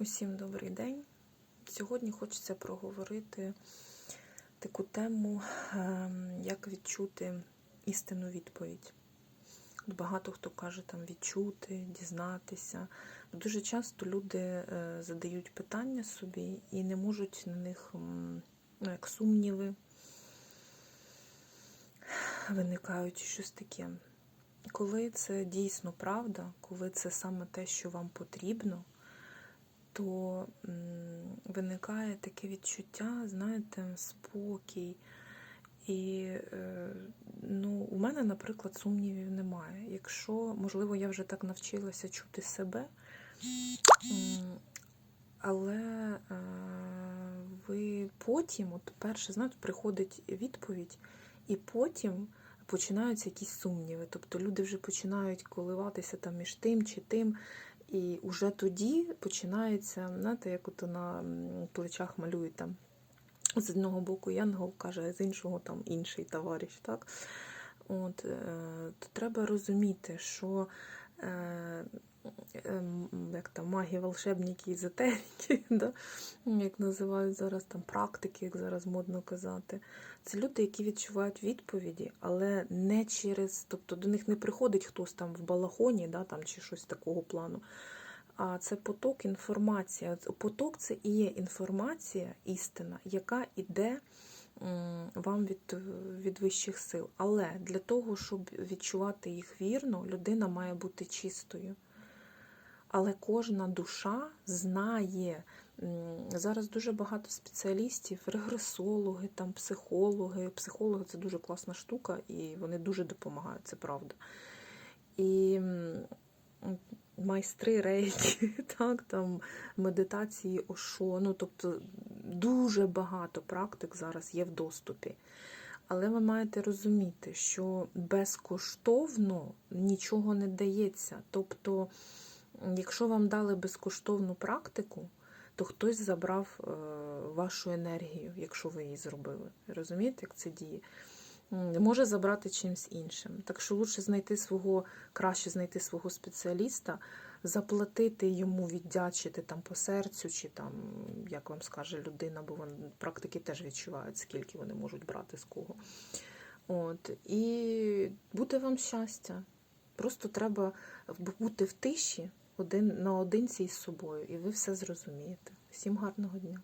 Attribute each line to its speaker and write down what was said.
Speaker 1: Усім добрий день. Сьогодні хочеться проговорити таку тему, ем, як відчути істинну відповідь. Багато хто каже там відчути, дізнатися. Дуже часто люди е, задають питання собі і не можуть на них, ну, як сумніви, виникають щось таке. Коли це дійсно правда, коли це саме те, що вам потрібно, то виникає таке відчуття, знаєте, спокій. І е, ну, у мене, наприклад, сумнівів немає. Якщо, можливо, я вже так навчилася чути себе, але е, ви потім, от перше, знаєте, приходить відповідь, і потім починаються якісь сумніви. Тобто люди вже починають коливатися там між тим чи тим. І вже тоді починається, знаєте, як от на плечах малюють там. З одного боку янгол каже, а з іншого там інший товариш. Так? От, е, то треба розуміти, що як там маги, волшебники, езотерики, да? як називають зараз там практики, як зараз модно казати. Це люди, які відчувають відповіді, але не через, тобто до них не приходить хтось там в балахоні, да, там, чи щось такого плану. А це поток інформації. Поток це і є інформація, істина, яка йде м, вам від, від вищих сил. Але для того, щоб відчувати їх вірно, людина має бути чистою. Але кожна душа знає. Зараз дуже багато спеціалістів, регресологи, там, психологи. Психологи це дуже класна штука, і вони дуже допомагають, це правда. І майстри рейки, так, там, медитації Ошо, ну, тобто дуже багато практик зараз є в доступі. Але ви маєте розуміти, що безкоштовно нічого не дається. Тобто, якщо вам дали безкоштовну практику, то хтось забрав е, вашу енергію, якщо ви її зробили. Розумієте, як це діє? Може забрати чимось іншим. Так що лучше знайти свого, краще знайти свого спеціаліста, заплатити йому, віддячити там по серцю, чи там, як вам скаже людина, бо вони практики теж відчувають, скільки вони можуть брати з кого. От, і буде вам щастя. Просто треба бути в тиші один наодинці із собою, і ви все зрозумієте. Всім гарного дня!